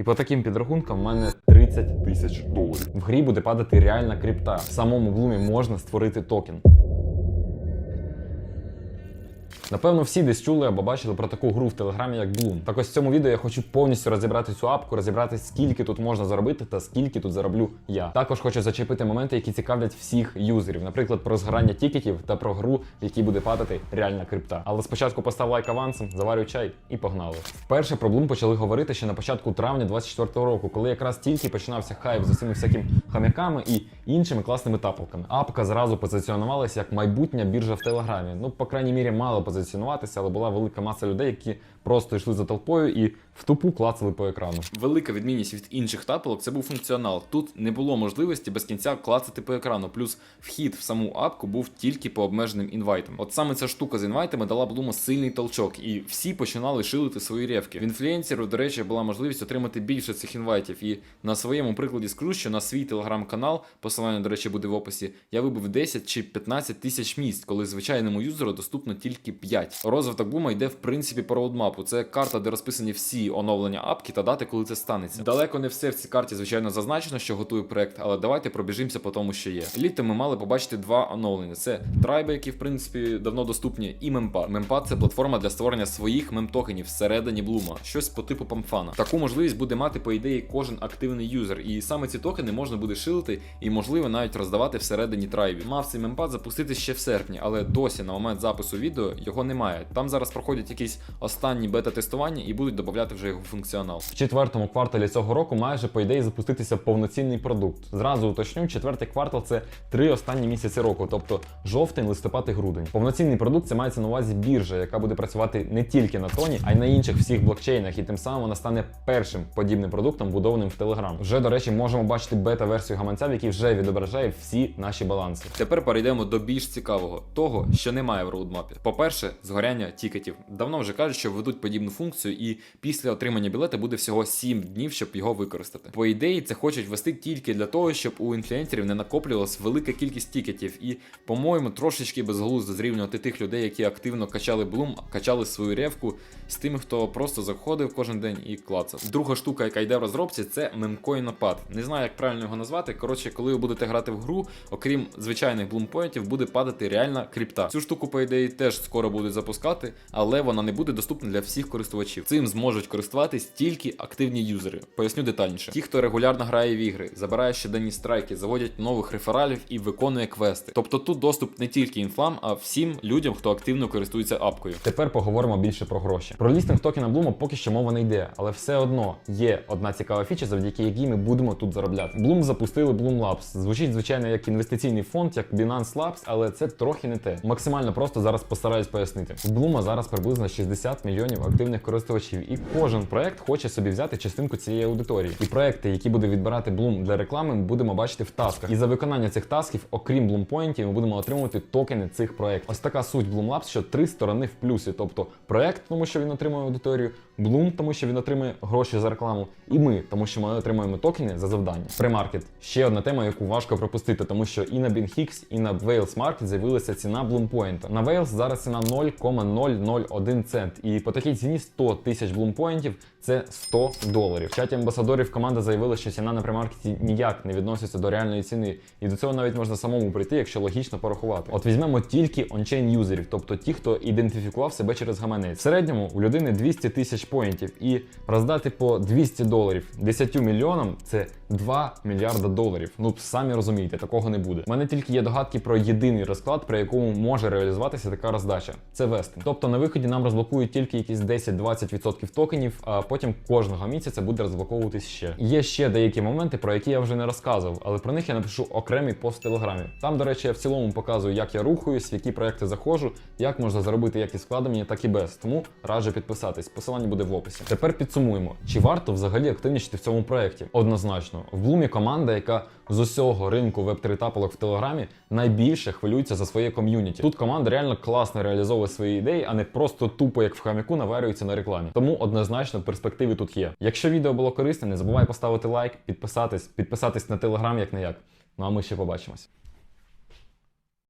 І по таким підрахункам в мене 30 тисяч доларів. В грі буде падати реальна крипта. В самому блумі можна створити токен. Напевно, всі десь чули або бачили про таку гру в телеграмі, як Bloom. Так ось в цьому відео я хочу повністю розібрати цю апку, розібрати, скільки тут можна заробити та скільки тут зароблю я. Також хочу зачепити моменти, які цікавлять всіх юзерів, наприклад, про згорання тікетів та про гру, в якій буде падати реальна крипта. Але спочатку постав лайк авансом, заварюй чай і погнали. Вперше про Bloom почали говорити ще на початку травня 24-го року, коли якраз тільки починався хайп з усіми всякими хам'яками і іншими класними тапалками. Апка зразу позиціонувалася як майбутня біржа в телеграмі. Ну, по крайній мірі, мало позиціонуватися, але була велика маса людей, які просто йшли за толпою і в тупу клацали по екрану. Велика відмінність від інших тапелок це був функціонал. Тут не було можливості без кінця клацати по екрану. Плюс вхід в саму апку був тільки по обмеженим інвайтам. От саме ця штука з інвайтами дала Блуму сильний толчок, і всі починали шилити свої ревки. В інфлюенсерів, до речі, була можливість отримати більше цих інвайтів. І на своєму прикладі скажу, що на свій телеграм-канал, посилання, до речі, буде в описі, я вибив 10 чи 15 тисяч місць, коли звичайному юзеру доступно тільки 5. Розвиток Блума йде в принципі по роудмапу. Це карта, де розписані всі оновлення апки та дати, коли це станеться. Далеко не все в цій карті, звичайно, зазначено, що готує проект, але давайте пробіжимося по тому, що є. Літом ми мали побачити два оновлення: це трайби, які в принципі давно доступні, і мемпад. Мемпад це платформа для створення своїх мемтокенів всередині Блума, щось по типу памфана. Таку можливість буде мати, по ідеї, кожен активний юзер, і саме ці токени можна буде шилити і, можливо, навіть роздавати всередині трайбів. Мав цей мемпад запустити ще в серпні, але досі на момент запису відео його немає. Там зараз проходять якісь останні бета-тестування і будуть додати вже його функціонал. В четвертому кварталі цього року майже по ідеї запуститися повноцінний продукт. Зразу уточню, четвертий квартал це три останні місяці року, тобто жовтень, листопад і грудень. Повноцінний продукт це мається на увазі біржа, яка буде працювати не тільки на тоні, а й на інших всіх блокчейнах, і тим самим вона стане першим подібним продуктом, будованим в Telegram. Вже до речі, можемо бачити бета-версію гаманця, в якій вже відображає всі наші баланси. Тепер перейдемо до більш цікавого, того, що немає в роудмапі. По-перше, згоряння тікетів. Давно вже кажуть, що ведуть подібну функцію, і після отримання білета буде всього 7 днів, щоб його використати. По ідеї, це хочуть ввести тільки для того, щоб у інфлюенсерів не накоплювалась велика кількість тікетів. І, по-моєму, трошечки безглуздо зрівнювати тих людей, які активно качали блум, качали свою ревку з тими, хто просто заходив кожен день і клацав. Друга штука, яка йде в розробці, це мемкоїнопад. Не знаю, як правильно його назвати. Коротше, коли ви будете грати в гру, окрім звичайних блумпоінтів, буде падати реальна крипта. Цю штуку, по ідеї, теж скоро будуть запускати, але вона не буде доступна для всіх користувачів. Цим зможуть користуватись тільки активні юзери. Поясню детальніше. Ті, хто регулярно грає в ігри, забирає щоденні страйки, заводять нових рефералів і виконує квести. Тобто тут доступ не тільки інфлам, а всім людям, хто активно користується апкою. Тепер поговоримо більше про гроші. Про лістинг токена Блума поки що мова не йде, але все одно є одна цікава фіча, завдяки якій ми будемо тут заробляти. Bloom запустили Bloom Labs. Звучить звичайно як інвестиційний фонд, як Binance Labs, але це трохи не те. Максимально просто зараз постараюсь пояснити. У Блума зараз приблизно 60 мільйонів активних користувачів, і кожен проект хоче собі взяти частинку цієї аудиторії. І проекти, які буде відбирати Bloom для реклами, ми будемо бачити в тасках. І за виконання цих тасків, окрім Bloom Point, ми будемо отримувати токени цих проєктів. Ось така суть Bloom Labs, що три сторони в плюсі, тобто проект, тому що він отримує аудиторію, Bloom, тому що він отримує гроші за рекламу, і ми, тому що ми отримуємо токени за завдання. Премаркет ще одна тема, яку важко пропустити, тому що і на BingX, і на Wales Market з'явилася ціна Bloom Point. На Wales зараз ціна 0,001 цент. І по такій ціні 100 тисяч Point це 100 доларів. В чаті амбасадорів команда заявила, що ціна на премаркеті ніяк не відноситься до реальної ціни, і до цього навіть можна самому прийти, якщо логічно порахувати. От візьмемо тільки ончейн юзерів, тобто ті, хто ідентифікував себе через гаманець. В середньому у людини 200 тисяч поінтів, і роздати по 200 доларів 10 мільйонам це 2 мільярда доларів. Ну самі розумієте, такого не буде. У мене тільки є догадки про єдиний розклад, при якому може реалізуватися така роздача. Це вестинг. Тобто на виході нам розблокують тільки якісь 10-20% токенів, а потім кожного місяця буде розблоковуватись ще. Є ще деякі моменти, про які я вже не розказував, але про них я напишу окремий пост в телеграмі. Там, до речі, я в цілому показую, як я рухаюсь, в які проекти заходжу, як можна заробити як із складами, так і без. Тому раджу підписатись. Посилання буде в описі. Тепер підсумуємо, чи варто взагалі активнічити в цьому проекті? Однозначно, в Блумі команда, яка з усього ринку веб-3 тапалок в телеграмі найбільше хвилюється за своє ком'юніті. Тут команда реально класно реалізовує свої ідеї, а не просто тупо як в хам'яку наварюється на рекламі. Тому однозначно перспективи тут є. Якщо відео було корисне, не забувай поставити лайк, підписатись, підписатись на телеграм як не як. Ну а ми ще побачимось.